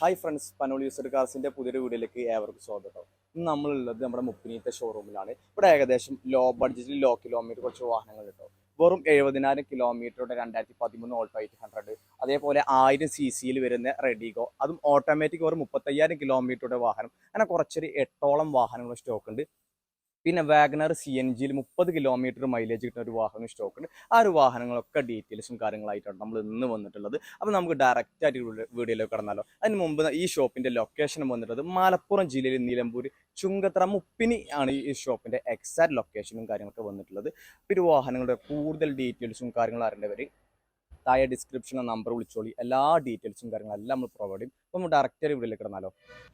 Hi friends പനോൾ user കാർസിന്റെ പുതിയൊരു വീഡിയോയിലേക്ക് ഏവർക്കും സ്വാഗതം. ഇന്ന് നമ്മളുള്ളത് നമ്മുടെ മുപ്പിനീത്തെ ഷോറൂമിലാണ് ഇവിടെ ഏകദേശം ലോ ബഡ്ജറ്റിൽ ലോ കിലോമീറ്റർ കുറച്ച് വാഹനങ്ങൾ കിട്ടും വെറും എഴുപതിനായിരം കിലോമീറ്ററുടെ രണ്ടായിരത്തി പതിമൂന്ന് ഓൾട്ടോ എയ്റ്റ് ഹൺഡ്രഡ് അതേപോലെ ആയിരം സി സിയിൽ വരുന്ന റെഡിഗോ അതും ഓട്ടോമാറ്റിക് വെറും മുപ്പത്തയ്യായിരം കിലോമീറ്ററുടെ വാഹനം. അങ്ങനെ കുറച്ചൊരു എട്ടോളം വാഹനങ്ങൾ സ്റ്റോക്ക് ഉണ്ട്. പിന്നെ വാഗ്നർ സി എൻ ജിയിൽ മുപ്പത് കിലോമീറ്റർ മൈലേജ് കിട്ടുന്ന ഒരു വാഹനം സ്റ്റോക്ക് ഉണ്ട്. ആ ഒരു വാഹനങ്ങളൊക്കെ ഡീറ്റെയിൽസും കാര്യങ്ങളായിട്ടാണ് നമ്മൾ ഇന്ന് വന്നിട്ടുള്ളത്. അപ്പോൾ നമുക്ക് ഡയറക്റ്റ് ആയിട്ട് വീഡിയോ- വീഡിയോയിലേക്ക് കടന്നാലോ. അതിന് മുമ്പ് ഈ ഷോപ്പിന്റെ ലൊക്കേഷൻ വന്നിട്ടുള്ളത് മലപ്പുറം ജില്ലയിൽ നിലമ്പൂർ ചുങ്കത്ര മുപ്പിനി ആണ് ഈ ഷോപ്പിന്റെ എക്സാക്ട് ലൊക്കേഷനും കാര്യങ്ങളൊക്കെ വന്നിട്ടുള്ളത്. അപ്പോൾ വാഹനങ്ങളുടെ കൂടുതൽ ഡീറ്റെയിൽസും കാര്യങ്ങളും അറിയേണ്ടവർ താഴെ ഡിസ്ക്രിപ്ഷനിലെ നമ്പർ വിളിച്ചോളി. എല്ലാ ഡീറ്റെയിൽസും കാര്യങ്ങളും എല്ലാം നമ്മൾ പ്രൊവൈഡ് ചെയ്യും. അപ്പോൾ നമ്മൾ ഡയറക്റ്റ് വീഡിയോയിലേക്ക് കടന്നാലോ?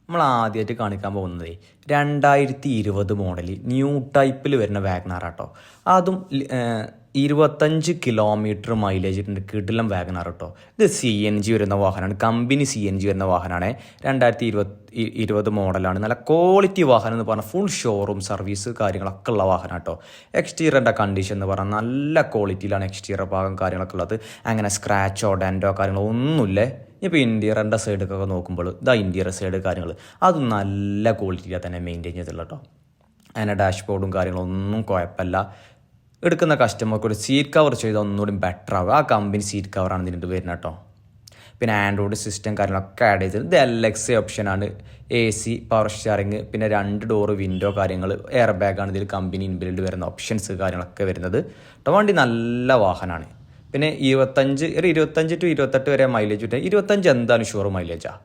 നമ്മൾ ആദ്യമായിട്ട് കാണിക്കാൻ പോകുന്നത് രണ്ടായിരത്തി ഇരുപത് മോഡൽ ന്യൂ ടൈപ്പിൽ വരുന്ന വാഗ്നാർ ആട്ടോ. അതും ഇരുപത്തഞ്ച് കിലോമീറ്റർ മൈലേജ് ഉണ്ട് കിടിലം വാഗനാർ കേട്ടോ ഇത് സി എൻ ജി വരുന്ന വാഹനമാണ് കമ്പനി സി എൻ ജി വരുന്ന വാഹനമാണ് രണ്ടായിരത്തി ഇരുപത്തി ഇരുപത് മോഡലാണ് നല്ല ക്വാളിറ്റി വാഹനം എന്ന് പറഞ്ഞാൽ ഫുൾ ഷോറൂം സർവീസ് കാര്യങ്ങളൊക്കെ ഉള്ള വാഹനം കേട്ടോ എക്സ്റ്റീരിയറിന്റെ കണ്ടീഷൻ എന്ന് പറഞ്ഞാൽ നല്ല ക്വാളിറ്റിയിലാണ് എക്സ്റ്റീരിയർ ഭാഗം കാര്യങ്ങളൊക്കെ ഉള്ളത്. അങ്ങനെ സ്ക്രാച്ചോ ഡാൻഡോ കാര്യങ്ങളോ ഒന്നുമില്ലേ. ഇപ്പോൾ ഇന്റീരിയറിന്റെ സൈഡൊക്കെ നോക്കുമ്പോൾ ഇതാ ഇന്റീരിയർ സൈഡ് കാര്യങ്ങൾ. അത് നല്ല ക്വാളിറ്റിയിലാണ് തന്നെ മെയിന്റെയിൻ ചെയ്തിട്ടുള്ളത് കേട്ടോ അതിന്റെ ഡാഷ്ബോർഡും കാര്യങ്ങളൊന്നും കുഴപ്പമില്ല. എടുക്കുന്ന കസ്റ്റമർക്ക് ഒരു സീറ്റ് കവർ ചെയ്താൽ ഒന്നുകൂടി ബെറ്റർ ആവുക. ആ കമ്പനി സീറ്റ് കവറാണ് ഇതിന്റെ വരുന്നത് കേട്ടോ. പിന്നെ ആൻഡ്രോയിഡ് സിസ്റ്റം കാര്യങ്ങളൊക്കെ ആഡ് ചെയ്തത് ഇത് എൽ എക്സ് ഓപ്ഷനാണ് എ സി പവർ ഷെയറിങ് പിന്നെ രണ്ട് ഡോറ് വിൻഡോ കാര്യങ്ങൾ എയർ ബാഗാണ് ഇതിൽ കമ്പനി ഇൻബിൽഡ് വരുന്ന ഓപ്ഷൻസ് കാര്യങ്ങളൊക്കെ വരുന്നത്. കേട്ടോ വണ്ടി നല്ല വാഹനമാണ് പിന്നെ ഇരുപത്തഞ്ച് ഒരു ഇരുപത്തഞ്ച് ടു ഇരുപത്തെട്ട് വരെ മൈലേജ് കിട്ടുക ഇരുപത്തഞ്ച് എന്താണ് ഷുവർ മൈലേജാണ്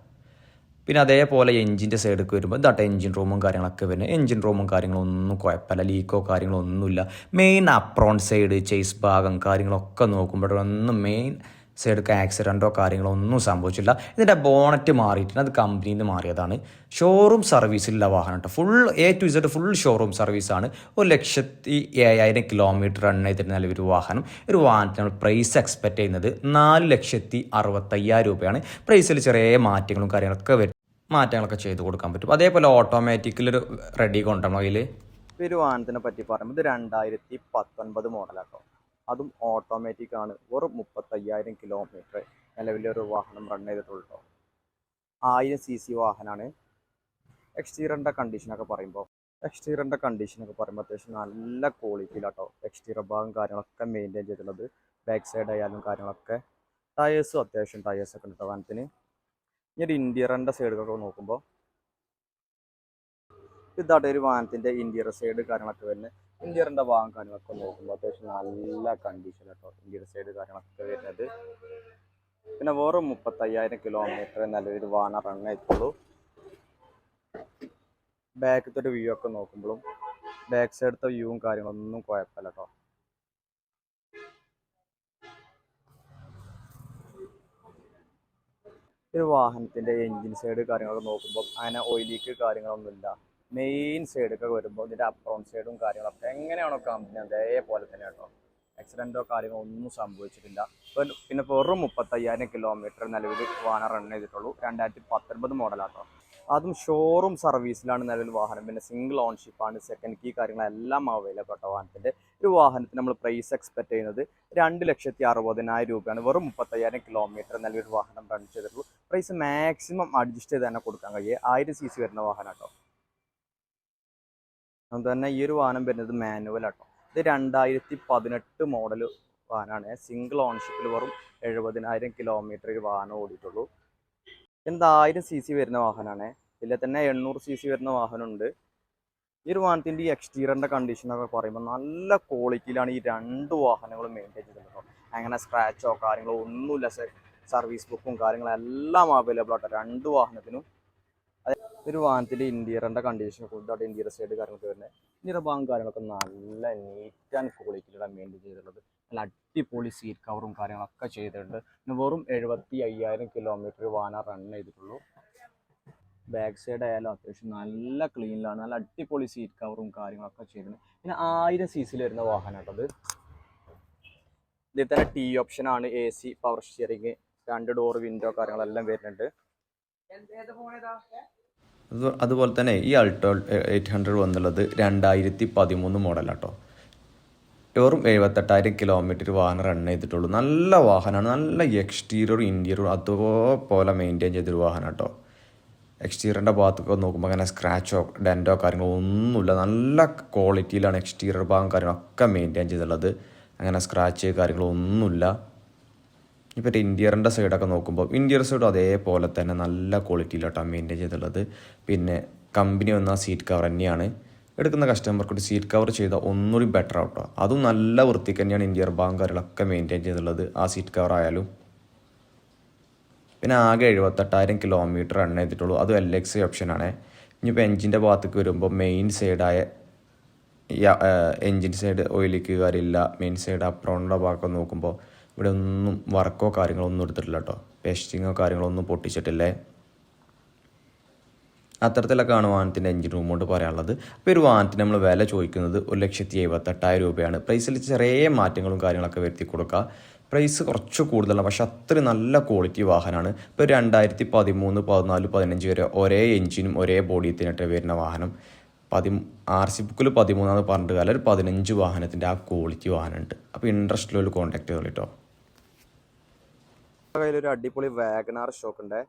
പിന്നെ അതേപോലെ എഞ്ചിന്റെ സൈഡിലേക്ക് വരുമ്പോൾ ഇതാട്ടെ എഞ്ചിൻ റൂമും കാര്യങ്ങളൊക്കെ വരുന്നത്. എഞ്ചിൻ റൂമും കാര്യങ്ങളൊന്നും കുഴപ്പമില്ല ലീക്കോ കാര്യങ്ങളോ ഒന്നുമില്ല മെയിൻ അപ്രോൺ സൈഡ് ചേസ് ഭാഗം കാര്യങ്ങളൊക്കെ നോക്കുമ്പോഴൊന്നും മെയിൻ സൈഡൊക്കെ ആക്സിഡന്റോ കാര്യങ്ങളോ ഒന്നും സംഭവിച്ചില്ല ഇതിന്റെ ബോണറ്റ് മാറിയിട്ടുണ്ട്. അത് കമ്പനിയിൽ നിന്ന് മാറിയതാണ്. ഷോറൂം സർവീസിലുള്ള വാഹനം കേട്ടോ full A to Z full showroom സർവീസാണ് ഒരു ലക്ഷത്തി ഏഴായിരം കിലോമീറ്റർ റൺ ചെയ്തിരുന്ന ഒരു വാഹനം. ഒരു വാഹനത്തിന് പ്രൈസ് എക്സ്പെക്ട് ചെയ്യുന്നത് നാല് ലക്ഷത്തി അറുപത്തയ്യായിരം രൂപയാണ്. പ്രൈസിൽ ചെറിയ മാറ്റങ്ങളും കാര്യങ്ങളൊക്കെ മാറ്റങ്ങളൊക്കെ ചെയ്ത് കൊടുക്കാൻ പറ്റും. അതേപോലെ ഓട്ടോമാറ്റിക്കലൊരു റെഡി കൊണ്ടുവരണം അതിൽ ഒരു വാഹനത്തിനെ പറ്റി പറയുമ്പോൾ ഇത് രണ്ടായിരത്തി പത്തൊൻപത് മോഡലാട്ടോ. അതും ഓട്ടോമാറ്റിക് ആണ്. വെറും മുപ്പത്തയ്യായിരം കിലോമീറ്റർ നിലവിലൊരു വാഹനം റൺ ചെയ്തിട്ടുള്ളൂ. ട്ടോ. ആയിരം സി സി വാഹനമാണ് എക്സ്റ്റീരിയറിന്റെ കണ്ടീഷനൊക്കെ പറയുമ്പോൾ എക്സ്റ്റീരിയറിന്റെ കണ്ടീഷനൊക്കെ പറയുമ്പോൾ അത്യാവശ്യം നല്ല ക്വാളിറ്റിയിലാട്ടോ എക്സ്റ്റീരിയർ ഭാഗം കാര്യങ്ങളൊക്കെ മെയിന്റെയിൻ ചെയ്തിട്ടുള്ളത്. ബാക്ക് സൈഡ് ആയാലും കാര്യങ്ങളൊക്കെ. ടയേഴ്സും അത്യാവശ്യം ടയേഴ്സൊക്കെ ഉണ്ട് വാഹനത്തിന്. ഇനി ഒരു ഇന്റീരിയറിന്റെ സൈഡൊക്കെ നോക്കുമ്പോൾ ഇതാട്ടെ ഒരു വാഹനത്തിന്റെ ഇന്റീരിയർ സൈഡ് കാര്യങ്ങളൊക്കെ വരുന്നത് ഇന്റീരിയറിന്റെ ഭാഗം കാര്യങ്ങളൊക്കെ നോക്കുമ്പോൾ അത്യാവശ്യം നല്ല കണ്ടീഷൻ കേട്ടോ ഇന്റീരിയർ സൈഡ് കാര്യങ്ങളൊക്കെ വരുന്നത്. പിന്നെ വെറും മുപ്പത്തയ്യായിരം കിലോമീറ്റർ നല്ലൊരു വാഹനം റൺ ആയിട്ടുള്ളൂ. ബാക്കത്തെ ഒരു വ്യൂ ഒക്കെ നോക്കുമ്പോഴും ബാക്ക് സൈഡത്തെ വ്യൂവും കാര്യങ്ങളൊന്നും കുഴപ്പമില്ല കേട്ടോ ഒരു വാഹനത്തിന്റെ എൻജിൻ സൈഡ് കാര്യങ്ങളൊക്കെ നോക്കുമ്പോൾ അങ്ങനെ ഓയിലേക്ക് കാര്യങ്ങളൊന്നുമില്ല. മെയിൻ സൈഡൊക്കെ വരുമ്പോൾ ഇതിന്റെ അപ്രോൺ സൈഡും കാര്യങ്ങളൊക്കെ എങ്ങനെയാണോ കമ്പനി അതേപോലെ തന്നെ കേട്ടോ. ആക്സിഡന്റോ കാര്യങ്ങളോ ഒന്നും സംഭവിച്ചിട്ടില്ല. പിന്നെ വെറും മുപ്പത്തയ്യായിരം കിലോമീറ്റർ നിലവിൽ വാഹനം റൺ ചെയ്തിട്ടുള്ളൂ. രണ്ടായിരത്തി പത്തൊൻപത് മോഡലാട്ടോ അതും ഷോറൂം സർവീസിലാണ് നിലവിൽ വാഹനം. പിന്നെ സിംഗിൾ ഓൺഷിപ്പാണ് സെക്കൻഡ് കീ കാര്യങ്ങളെല്ലാം അവൈലബിൾ ആട്ടോ വാഹനത്തിന്റെ. ഒരു വാഹനത്തിന് നമ്മൾ പ്രൈസ് എക്സ്പെക്ട് ചെയ്യുന്നത് രണ്ട് ലക്ഷത്തി അറുപതിനായിരം രൂപയാണ്. വെറും മുപ്പത്തയ്യായിരം കിലോമീറ്റർ നിലവിൽ വാഹനം റൺ ചെയ്തിട്ടുള്ളൂ. പ്രൈസ് മാക്സിമം അഡ്ജസ്റ്റ് ചെയ്ത് തന്നെ കൊടുക്കാൻ കഴിയും. ആയിരം സി സി വരുന്ന വാഹനം കേട്ടോ അതുതന്നെ ഈ ഒരു വാഹനം വരുന്നത് മാനുവൽ ആട്ടോ. ഇത് രണ്ടായിരത്തി പതിനെട്ട് മോഡൽ വാഹനമാണ് സിംഗിൾ ഓൺഷിപ്പിൽ വെറും എഴുപതിനായിരം കിലോമീറ്റർ ഒരു വാഹനം ഓടിയിട്ടുള്ളൂ. എന്താ ആയിരം സി സി വരുന്ന വാഹനമാണ് ഇതിൽ തന്നെ എണ്ണൂറ് സി സി വരുന്ന വാഹനമുണ്ട്. ഈ ഒരു വാഹനത്തിന്റെ ഈ എക്സ്റ്റീരിയറിന്റെ കണ്ടീഷനൊക്കെ പറയുമ്പോൾ നല്ല ക്വാളിറ്റിയിലാണ് ഈ രണ്ട് വാഹനങ്ങളും മെയിന്റെയിൻ ചെയ്തിട്ടുള്ളത് അങ്ങനെ സ്ക്രാച്ചോ കാര്യങ്ങളോ ഒന്നുമില്ല. സർവീസ് ബുക്കും കാര്യങ്ങളും എല്ലാം അവൈലബിൾ ആട്ടോ. രണ്ട് വാഹനത്തിനും ഒരു വാഹനത്തിൽ ഇന്റീരിയറിന്റെ കണ്ടീഷൻ കൂടുതലായിട്ട് ഇന്റീരിയർ സൈഡ് കാര്യങ്ങളൊക്കെ വരുന്നത് ഇന്റീരിയർ ഭാഗം കാര്യങ്ങളൊക്കെ നല്ല നീറ്റ് ആൻഡ് ക്വാളിറ്റിയിലാണ് മെയിന്റെയിൻ ചെയ്തിട്ടുള്ളത്. നല്ല അടിപൊളി സീറ്റ് കവറും കാര്യങ്ങളൊക്കെ ചെയ്തിട്ടുണ്ട്. പിന്നെ വെറും എഴുപത്തി അയ്യായിരം കിലോമീറ്റർ വാഹനം റൺ ചെയ്തിട്ടുള്ളൂ. ബാക്ക് സൈഡ് ആയാലും അത്യാവശ്യം നല്ല ക്ലീനിലാണ് നല്ല അടിപൊളി സീറ്റ് കവറും കാര്യങ്ങളൊക്കെ ചെയ്തിട്ടുണ്ട്. പിന്നെ ആയിരം സി സിയിൽ വരുന്ന വാഹനം കേട്ടത് ഇതിൽ തന്നെ ടി ഓപ്ഷനാണ് എ സി പവർ സ്റ്റിയറിങ് രണ്ട് ഡോർ വിൻഡോ കാര്യങ്ങളെല്ലാം വരുന്നുണ്ട്. അതുപോലെ തന്നെ ഈ അൾട്രോ എയ്റ്റ് ഹൺഡ്രഡ് വന്നുള്ളത് രണ്ടായിരത്തി പതിമൂന്ന് മോഡലാട്ടോ. വെറും എഴുപത്തെട്ടായിരം കിലോമീറ്റർ വാഹനം റൺ ചെയ്തിട്ടുള്ളൂ. നല്ല വാഹനമാണ്. നല്ല എക്സ്റ്റീരിയറും ഇന്റീരിയറും അതുപോലെ മെയിന്റെയിൻ ചെയ്തൊരു വാഹനം കേട്ടോ എക്സ്റ്റീരിയറിന്റെ ഭാഗത്തൊക്കെ നോക്കുമ്പോൾ അങ്ങനെ സ്ക്രാച്ചോ ഡെന്റോ കാര്യങ്ങളോ ഒന്നുമില്ല. നല്ല ക്വാളിറ്റിയിലാണ് എക്സ്റ്റീരിയർ ഭാഗം കാര്യങ്ങളൊക്കെ മെയിന്റെയിൻ ചെയ്തിട്ടുള്ളത് അങ്ങനെ സ്ക്രാച്ച് കാര്യങ്ങളോ ഒന്നുമില്ല. ഇപ്പോൾ ഇന്റീരിയറിന്റെ സൈഡൊക്കെ നോക്കുമ്പോൾ ഇന്റീരിയർ സൈഡും അതേപോലെ തന്നെ നല്ല ക്വാളിറ്റിയിലോട്ടാണ് മെയിന്റെയിൻ ചെയ്തിട്ടുള്ളത്. പിന്നെ കമ്പനി വന്ന സീറ്റ് കവർ തന്നെയാണ്. എടുക്കുന്ന കസ്റ്റമർക്ക് സീറ്റ് കവർ ചെയ്താൽ ഒന്നുകൂടി ബെറ്റർ ആവട്ടോ. അതും നല്ല വൃത്തിക്ക് തന്നെയാണ് ഇന്റീരിയർ ഭാഗം കാര്യങ്ങളൊക്കെ മെയിന്റെയിൻ ചെയ്തിട്ടുള്ളത് ആ സീറ്റ് കവർ ആയാലും. പിന്നെ ആകെ എഴുപത്തെട്ടായിരം കിലോമീറ്റർ റൺ ചെയ്തിട്ടുള്ളൂ. അതും എൽ എക്സ് ഓപ്ഷനാണ് ഇനിയിപ്പോൾ എൻജിന്റെ ഭാഗത്തേക്ക് വരുമ്പോൾ മെയിൻ സൈഡായ എൻജിൻ സൈഡ് ഓയിലേക്ക് കാര്യമില്ല. മെയിൻ സൈഡ് അപ്രോണിന്റെ ഭാഗമൊക്കെ നോക്കുമ്പോൾ ഇവിടെ ഒന്നും വർക്കോ കാര്യങ്ങളോ ഒന്നും എടുത്തിട്ടില്ല കേട്ടോ. പേസ്റ്റിങ്ങോ കാര്യങ്ങളോ ഒന്നും പൊട്ടിച്ചിട്ടില്ലേ അത്തരത്തിലൊക്കെയാണ് വാഹനത്തിന്റെ എഞ്ചിൻ റൂം കൊണ്ട് പറയാനുള്ളത്. അപ്പോൾ ഒരു വാഹനത്തിന് നമ്മൾ വില ചോദിക്കുന്നത് ഒരു ലക്ഷത്തി എഴുപത്തെട്ടായിരം രൂപയാണ്. പ്രൈസിൽ ചെറിയ മാറ്റങ്ങളും കാര്യങ്ങളൊക്കെ വരുത്തി കൊടുക്കുക. പ്രൈസ് കുറച്ച് കൂടുതലാണ്. പക്ഷെ അത്രയും നല്ല ക്വാളിറ്റി വാഹനമാണ്. ഇപ്പോൾ രണ്ടായിരത്തി പതിമൂന്ന് പതിനാല് പതിനഞ്ച് വരെ ഒരേ എഞ്ചിനും ഒരേ ബോഡി തന്നെയായിട്ട് വരുന്ന വാഹനം. പതി ആർ സി ബുക്കിൽ പതിമൂന്നാന്ന് പറഞ്ഞിട്ട് കാലം ഒരു പതിനഞ്ച് വാഹനത്തിന്റെ ആ ക്വാളിറ്റി വാഹനമുണ്ട്. അപ്പോൾ ഇൻട്രസ്റ്റിലൊരു കോൺടാക്ട് ചെയ്തോളൂ കേട്ടോ. കയ്യിലൊരു അടിപൊളി വാഗനാർ ഷോക്ക് ഉണ്ട്.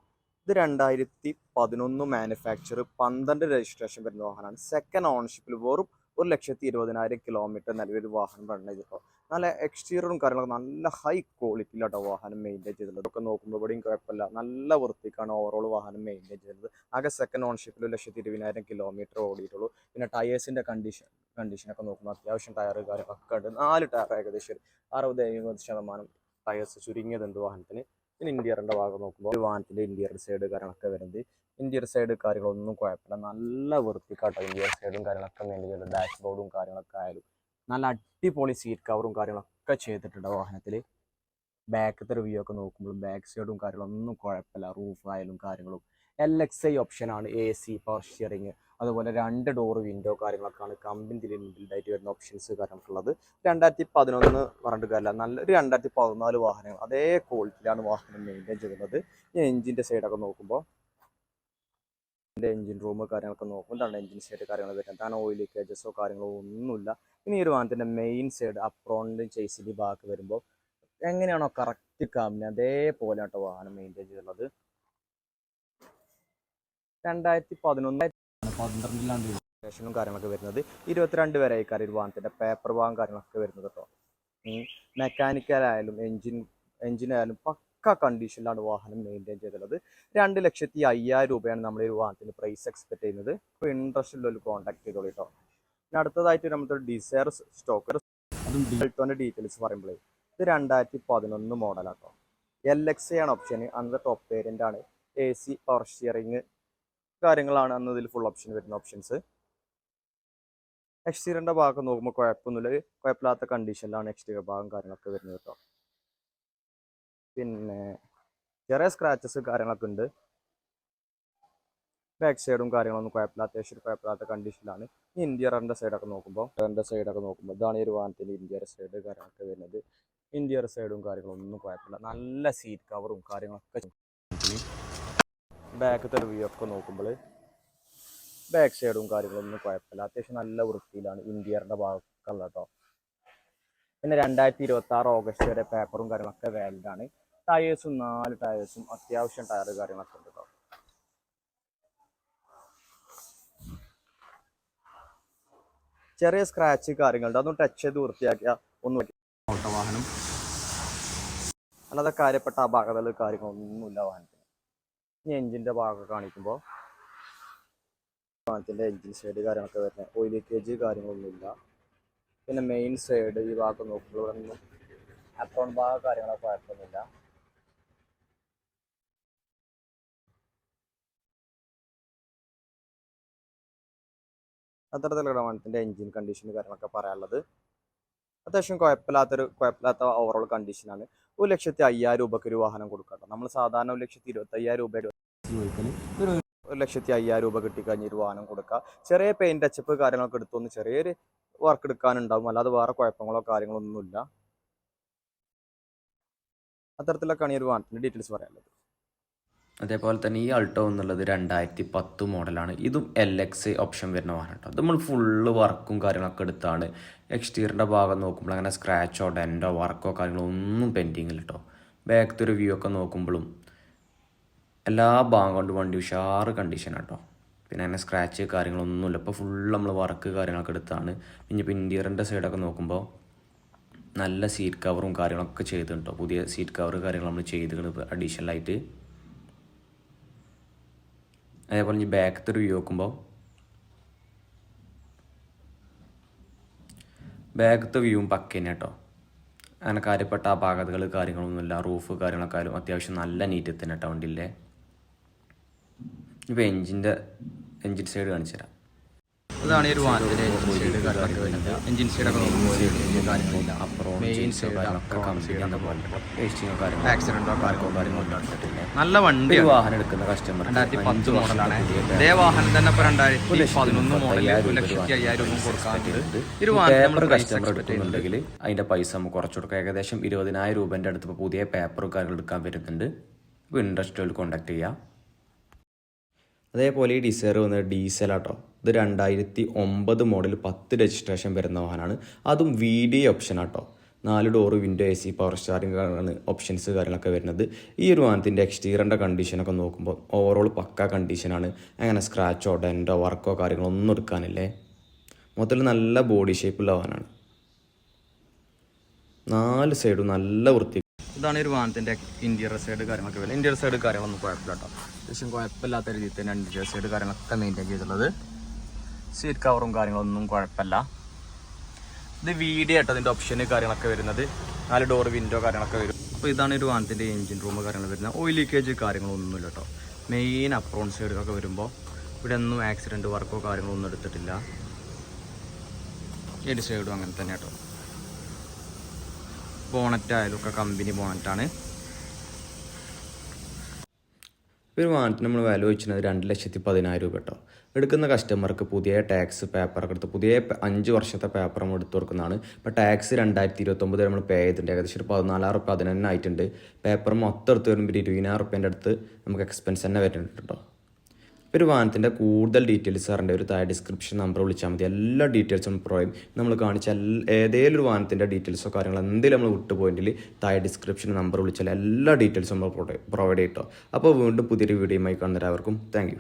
ഇത് രണ്ടായിരത്തി പതിനൊന്ന് മാനുഫാക്ചർ പന്ത്രണ്ട് രജിസ്ട്രേഷൻ വരുന്ന വാഹനമാണ്. സെക്കൻഡ് ഓണർഷിപ്പിൽ വെറും ഒരു ലക്ഷത്തി ഇരുപതിനായിരം കിലോമീറ്റർ നിലവിൽ വാഹനം റൺ ചെയ്തിട്ടോ നല്ല എക്സ്റ്റീരിയറും കാര്യങ്ങളൊക്കെ നല്ല ഹൈ ക്വാളിറ്റിയിലാട്ടോ വാഹനം മെയിന്റെയിൻ ചെയ്തിട്ടുള്ളത്. ഒക്കെ നോക്കുമ്പോൾ ഇവിടെയും കുഴപ്പമില്ല. നല്ല വൃത്തിക്കാണ് ഓവറോൾ വാഹനം മെയിന്റെയിൻ ചെയ്തത് ആകെ സെക്കൻഡ് ഓണർഷിപ്പിൽ ഒരു ലക്ഷത്തി ഇരുപതിനായിരം കിലോമീറ്റർ ഓടിയിട്ടുള്ളൂ. പിന്നെ ടയേഴ്സിന്റെ കണ്ടീഷൻ കണ്ടീഷനൊക്കെ നോക്കുമ്പോൾ അത്യാവശ്യം ടയർ കാര്യങ്ങളൊക്കെ ഉണ്ട്. നാല് ടയർ ഏകദേശം അറുപത് എഴുപത് ശതമാനം ടയേഴ്സ് ചുരുങ്ങിയത് എന്ത് വാഹനത്തിന്? പിന്നെ ഇന്റീരിയറിന്റെ ഭാഗം നോക്കുമ്പോൾ വാഹനത്തിന്റെ ഇന്റീരിയർ സൈഡ് കാര്യങ്ങളൊക്കെ വരുന്നത്. ഇന്റീരിയർ സൈഡ് കാര്യങ്ങളൊന്നും കുഴപ്പമില്ല. നല്ല വൃത്തിക്കാട്ടോ ഇന്റീരിയർ സൈഡും കാര്യങ്ങളൊക്കെ മെയിൻ ഡാഷ് ബോർഡും കാര്യങ്ങളൊക്കെ ആയാലും നല്ല അടിപൊളി സീറ്റ് കവറും കാര്യങ്ങളൊക്കെ ചെയ്തിട്ടുണ്ട് വാഹനത്തിൽ ബാക്കത്തെ റിവ്യൂ ഒക്കെ നോക്കുമ്പോൾ ബാക്ക് സൈഡും കാര്യങ്ങളൊന്നും കുഴപ്പമില്ല. റൂഫ് ആയാലും കാര്യങ്ങളും. എൽ എക്സ് ഐ ഓപ്ഷനാണ് എ സി പവർ സ്റ്റിയറിങ് അതുപോലെ രണ്ട് ഡോർ വിൻഡോ കാര്യങ്ങളൊക്കെയാണ് കമ്പനി ബിൽഡായിട്ട് വരുന്ന ഓപ്ഷൻസ് കാര്യങ്ങളൊക്കെയുള്ളത് രണ്ടായിരത്തി പതിനൊന്ന് പറഞ്ഞിട്ട് കാര്യമില്ല. നല്ല ഒരു രണ്ടായിരത്തി പതിനാല് വാഹനങ്ങൾ അതേ ക്വാളിറ്റിയിലാണ് വാഹനം മെയിന്റെയിൻ ചെയ്യുന്നത്. ഈ എഞ്ചിന്റെ സൈഡൊക്കെ നോക്കുമ്പോൾ എന്റെ എഞ്ചിൻ റൂം കാര്യങ്ങളൊക്കെ നോക്കുമ്പോൾ തന്നെ എഞ്ചിൻ സൈഡ് കാര്യങ്ങൾ വരുന്നത് കാരണം ഓയിൽ ലീക്കേജസോ കാര്യങ്ങളോ ഒന്നുമില്ല. ഇനി ഈ ഒരു വാഹനത്തിന്റെ മെയിൻ സൈഡ് അപ്രോണിന്റെ ചേസിന്റെ ബാക്ക് വരുമ്പോൾ എങ്ങനെയാണോ കറക്റ്റ് കമ്പനി അതേപോലെ കേട്ടോ വാഹനം മെയിന്റെയിൻ ചെയ്തിട്ടുള്ളത് രണ്ടായിരത്തി പതിനൊന്ന് പന്ത്രണ്ടിലാണ് രജിസ്ട്രേഷനും കാര്യങ്ങളൊക്കെ വരുന്നത്. ഇരുപത്തിരണ്ട് വരെ ആയിക്കാരം ഒരു വാഹനത്തിന്റെ പേപ്പർ ഭാഗം കാര്യങ്ങളൊക്കെ വരുന്നത് കേട്ടോ. മെക്കാനിക്കൽ ആയാലും എഞ്ചിൻ എഞ്ചിനായാലും പക്ക കണ്ടീഷനിലാണ് വാഹനം മെയിന്റെയിൻ ചെയ്തിട്ടുള്ളത്. രണ്ട് ലക്ഷത്തി അയ്യായിരം രൂപയാണ് നമ്മൾ ഈ ഒരു വാഹനത്തിന് പ്രൈസ് എക്സ്പെക്ട് ചെയ്യുന്നത്. അപ്പോൾ ഇൻട്രസ്റ്റ് ഉള്ള ഒരു കോൺടാക്ട് ചെയ്തോളൂ കേട്ടോ. പിന്നെ അടുത്തതായിട്ട് നമ്മുടെ ഡിസയർ സ്റ്റോക്കർ അതും ഡിൽട്ടോന്റെ ഡീറ്റെയിൽസ് പറയുമ്പോഴേ ഇത് രണ്ടായിരത്തി പതിനൊന്ന് മോഡലാട്ടോ എൽ എക്സ് ആണ് ഓപ്ഷൻ അന്നത്തെ ടോപ്പ് വേരിയന്റ് ആണ്. എ സി പവർ സ്റ്റിയറിങ് കാര്യങ്ങളാണ് അന്ന് ഇതിൽ ഫുൾ ഓപ്ഷൻ വരുന്ന ഓപ്ഷൻസ് എക്സ്റ്റീരിയറിന്റെ ഭാഗം നോക്കുമ്പോൾ കുഴപ്പമൊന്നുമില്ല. കുഴപ്പമില്ലാത്ത കണ്ടീഷനിലാണ് എക്സ്റ്റീരിയർ ഭാഗം കാര്യങ്ങളൊക്കെ വരുന്നത് കേട്ടോ പിന്നെ ചെറിയ സ്ക്രാച്ചസ് കാര്യങ്ങളൊക്കെ ഉണ്ട്. ബാക്ക് സൈഡും കാര്യങ്ങളൊന്നും കുഴപ്പമില്ലാത്ത ഏഷ്യ കുഴപ്പമില്ലാത്ത കണ്ടീഷനിലാണ് ഈ ഇന്ത്യറിന്റെ സൈഡൊക്കെ നോക്കുമ്പോൾ രണ്ട് സൈഡൊക്കെ നോക്കുമ്പോൾ ഇതാണ് ഈ ഒരു വാഹനത്തിന്റെ ഇന്ത്യയുടെ സൈഡ് കാര്യങ്ങളൊക്കെ വരുന്നത്. ഇന്ത്യയുടെ സൈഡും കാര്യങ്ങളൊന്നും കുഴപ്പമില്ല. നല്ല സീറ്റ് കവറും കാര്യങ്ങളൊക്കെ ബാക്കത്തെ റിവ്യൂ ഒക്കെ നോക്കുമ്പോൾ ബാക്ക് സൈഡും കാര്യങ്ങളൊന്നും കുഴപ്പമില്ല. അത്യാവശ്യം നല്ല വൃത്തിയിലാണ് ഇന്ത്യയുടെ ഭാഗത്തുള്ള കേട്ടോ പിന്നെ രണ്ടായിരത്തി ഇരുപത്തി ആറ് ഓഗസ്റ്റ് വരെ പേപ്പറും കാര്യങ്ങളൊക്കെ ആണ്. ടയേഴ്സും നാല് ടയേഴ്സും അത്യാവശ്യം ടയർ കാര്യങ്ങളൊക്കെ ഉണ്ട് കേട്ടോ ചെറിയ സ്ക്രാച്ച് കാര്യങ്ങളുണ്ട്. അതൊന്നും ടച്ച് ചെയ്ത് വൃത്തിയാക്കിയ ഒന്നും വാഹനം അല്ലാതെ കാര്യപ്പെട്ട അപാകതകൾ കാര്യങ്ങളൊന്നുമില്ല വാഹനത്തിന് ഇനി എഞ്ചിന്റെ ഭാഗമൊക്കെ കാണിക്കുമ്പോൾ വാഹനത്തിന്റെ എഞ്ചിൻ സൈഡ് കാര്യങ്ങളൊക്കെ വരുന്നത്. ഓയിൽ ലീക്കേജ് കാര്യങ്ങളൊന്നുമില്ല. പിന്നെ മെയിൻ സൈഡ് ഈ ഭാഗത്ത് നോക്കുമ്പോൾ ഇവിടെ അക്കൗണ്ട് ഭാഗം കാര്യങ്ങളൊക്കെ കുഴപ്പമൊന്നുമില്ല അത്തരത്തിലുള്ള വാഹനത്തിന്റെ എഞ്ചിൻ കണ്ടീഷൻ കാര്യങ്ങളൊക്കെ പറയാനുള്ളത്. അത്യാവശ്യം കുഴപ്പമില്ലാത്തൊരു കുഴപ്പമില്ലാത്ത ഓവറോൾ കണ്ടീഷനാണ് ഒരു ലക്ഷത്തി അയ്യായിരം രൂപയ്ക്ക് ഒരു വാഹനം കൊടുക്കാം നമ്മൾ സാധാരണ ഒരു ലക്ഷത്തി ഇരുപത്തി അയ്യായിരം ഒരു ലക്ഷത്തി അയ്യായിരം രൂപ കിട്ടിക്കഴിഞ്ഞ് ഒരു വാഹനം കൊടുക്കുക ചെറിയ പെയിന്റ് അച്ചപ്പ് കാര്യങ്ങളൊക്കെ എടുത്തൊന്ന് ചെറിയൊരു വർക്ക് എടുക്കാനുണ്ടാവും. അല്ലാതെ വേറെ കുഴപ്പങ്ങളോ കാര്യങ്ങളോ ഒന്നുമില്ല. അത്തരത്തിലൊക്കെയാണ് ഈ ഒരു വാഹനത്തിന്റെ ഡീറ്റെയിൽസ് പറയാനുള്ളത്. അതേപോലെ തന്നെ ഈ അൾട്ടോ എന്നുള്ളത് രണ്ടായിരത്തി പത്ത് മോഡലാണ്. ഇതും എൽ എക്സ് ഓപ്ഷൻ വരുന്ന വാഹനം കേട്ടോ നമ്മൾ ഫുള്ള് വർക്കും കാര്യങ്ങളൊക്കെ എടുത്താണ്. എക്സ്റ്റീരിയറിന്റെ ഭാഗം നോക്കുമ്പോൾ അങ്ങനെ സ്ക്രാച്ചോ ഡെന്റോ വർക്കോ കാര്യങ്ങളോ ഒന്നും പെൻഡിങ്ങില്ല കേട്ടോ ബാക്കത്തെ ഒരു വ്യൂ ഒക്കെ നോക്കുമ്പോഴും എല്ലാ ഭാഗം കൊണ്ട് വണ്ടി ഉഷാറ് കണ്ടീഷൻ കേട്ടോ പിന്നെ അങ്ങനെ സ്ക്രാച്ച് കാര്യങ്ങളൊന്നുമില്ല. ഇപ്പോൾ ഫുൾ നമ്മൾ വർക്ക് കാര്യങ്ങളൊക്കെ എടുത്താണ്. ഇനിയിപ്പോൾ ഇന്റീരിയറിന്റെ സൈഡൊക്കെ നോക്കുമ്പോൾ നല്ല സീറ്റ് കവറും കാര്യങ്ങളൊക്കെ ചെയ്തിട്ടുണ്ടോ? പുതിയ സീറ്റ് കവർ കാര്യങ്ങൾ നമ്മൾ ചെയ്തിട്ടുണ്ട് അഡീഷണലായിട്ട് അതേപോലെ ഇനി ബാക്കത്തെ റിവ്യൂ വ്യൂ നോക്കുമ്പോൾ ബാക്കത്തെ വ്യൂവും പക്കേനെ കേട്ടോ അങ്ങനെ കാര്യപ്പെട്ട ആ ഭാഗതകൾ കാര്യങ്ങളൊന്നുമില്ല. റൂഫ് കാര്യങ്ങളൊക്കെ ആയാലും അത്യാവശ്യം നല്ല നീറ്റ് തന്നെ കേട്ടോ വണ്ടിയിലെ. ഇപ്പോൾ എഞ്ചിന്റെ എൻജിൻ സൈഡ് കാണിച്ചു തരാം. ഇതാണ് ഈ ഒരു വാഹനത്തിന്റെ എഞ്ചിൻ സൈഡ് കാര്യങ്ങളൊക്കെ വരുന്നത് സൈഡൊക്കെ കാര്യങ്ങളില്ല മെയിൻ കാര്യങ്ങളോ കാര്യങ്ങളോ നല്ല വണ്ടി വാഹനം എടുക്കുന്ന കസ്റ്റമർ രണ്ടായിരത്തി പത്ത് മോഡലാണ്. ഇതേ വാഹനം തന്നെ ഇപ്പൊ രണ്ടായിരത്തി പതിനൊന്ന് മോഡൽ ഒരു ലക്ഷത്തി അയ്യായിരം ഒരു വാഹനം നമ്മൾ കസ്റ്റമർ എടുക്കുന്നുണ്ടെങ്കിൽ അതിന്റെ പൈസ നമുക്ക് കുറച്ച് കൊടുക്കാം. ഏകദേശം ഇരുപതിനായിരം രൂപേന്റെ അടുത്ത് ഇപ്പോൾ പുതിയ പേപ്പർ കാര്യങ്ങൾ എടുക്കാൻ വരുന്നുണ്ട് അപ്പോൾ ഇൻട്രസ്റ്റ് കോൺടാക്ട് ചെയ്യാം. അതേപോലെ ഈ ഡിസയർ വന്നത് ഡീസലാട്ടോ ഇത് രണ്ടായിരത്തി ഒമ്പത് മോഡൽ പത്ത് രജിസ്ട്രേഷൻ വരുന്ന വാഹനമാണ് അതും വി ഡി ഓപ്ഷൻ ആട്ടോ. നാല് door window A C power steering options കാര്യങ്ങളൊക്കെ വരുന്നത്. ഈ ഒരു വാഹനത്തിന്റെ എക്സ്റ്റീരിയറിന്റെ കണ്ടീഷനൊക്കെ നോക്കുമ്പോൾ ഓവറോൾ പക്ക കണ്ടീഷനാണ് അങ്ങനെ സ്ക്രാച്ചോ ഡെന്റോ വർക്കോ കാര്യങ്ങളോ ഒന്നും എടുക്കാനില്ലേ? മൊത്തത്തിൽ നല്ല ബോഡി ഷേപ്പുള്ള വാഹനമാണ് നാല് സൈഡും നല്ല വൃത്തി ഇതാണ് ഒരു വാഹനത്തിന്റെ ഇന്റീരിയർ സൈഡ് കാര്യങ്ങളൊക്കെ വരുന്നത്. ഇന്റീരിയർ സൈഡ് കാര്യങ്ങളൊന്നും കുഴപ്പമില്ല കേട്ടോ അത്യാവശ്യം കുഴപ്പമില്ലാത്ത രീതിയിൽ തന്നെ ഇന്റീരിയർ സൈഡ് കാര്യങ്ങളൊക്കെ മെയിന്റെയിൻ ചെയ്തിട്ടുള്ളത്. സീറ്റ് കവറും കാര്യങ്ങളൊന്നും കുഴപ്പമില്ല. ഇത് വീഡിയോ ആയിട്ട് അതിന്റെ ഓപ്ഷന് കാര്യങ്ങളൊക്കെ വരുന്നത്. നാല് ഡോർ വിൻഡോ കാര്യങ്ങളൊക്കെ വരും. അപ്പോൾ ഇതാണ് ഒരു വാഹനത്തിന്റെ എഞ്ചിൻ റൂം കാര്യങ്ങൾ വരുന്നത്. ഓയിൽ ലീക്കേജ് കാര്യങ്ങളൊന്നുമില്ല കേട്ടോ മെയിൻ അപ്രോൺ സൈഡിലൊക്കെ വരുമ്പോൾ ഇവിടെ ഒന്നും ആക്സിഡന്റ് വർക്കോ കാര്യങ്ങളോ ഒന്നും എടുത്തിട്ടില്ല ഏത് സൈഡും അങ്ങനെ തന്നെ കേട്ടോ ബോണറ്റ് ആയാലും ഒക്കെ കമ്പനി ബോണറ്റാണ് ഒരു വാഹനത്തിന് നമ്മൾ വില വെച്ചിരുന്നത് രണ്ട് ലക്ഷത്തി പതിനായിരം രൂപ കേട്ടോ. എടുക്കുന്ന കസ്റ്റമർക്ക് പുതിയ ടാക്സ് പേപ്പറൊക്കെ എടുത്ത് പുതിയ അഞ്ച് വർഷത്തെ പേപ്പർ നമ്മൾ എടുത്തു കൊടുക്കുന്നതാണ്. ഇപ്പോൾ ടാക്സ് രണ്ടായിരത്തി ഇരുപത്തൊമ്പത് നമ്മൾ പേ ചെയ്തിട്ടുണ്ട്. ഏകദേശം ഒരു പതിനാലായിരം റുപ്യ ആയിട്ടുണ്ട്. പേപ്പർ മൊത്തം എടുത്ത് വരുമ്പോൾ ഇരുപതിനായിരം റുപ്യേന്റെ അടുത്ത് നമുക്ക് എക്സ്പെൻസ് തന്നെ വരുന്നുണ്ട് കേട്ടോ. ഒരു വാഹനത്തിന്റെ കൂടുതൽ ഡീറ്റെയിൽസ് സാറിന്റെ ഒരു താഴെ ഡിസ്ക്രിപ്ഷൻ നമ്പർ വിളിച്ചാൽ മതി. എല്ലാ ഡീറ്റെയിൽസും പ്രൊവൈഡ് നമ്മൾ കാണിച്ച ഏതെങ്കിലും ഒരു വാഹനത്തിന്റെ ഡീറ്റെയിൽസോ കാര്യങ്ങളോ എന്തെങ്കിലും നമ്മൾ വിട്ടു പോയിന്റിൽ താഴെ ഡിസ്ക്രിപ്ഷൻ നമ്പർ വിളിച്ചാൽ എല്ലാ ഡീറ്റെയിൽസും നമ്മൾ പ്രൊവൈഡ് ചെയ്യും അപ്പോൾ വീണ്ടും പുതിയൊരു വീഡിയോയുമായി കാണുന്നവരാവർക്കും താങ്ക്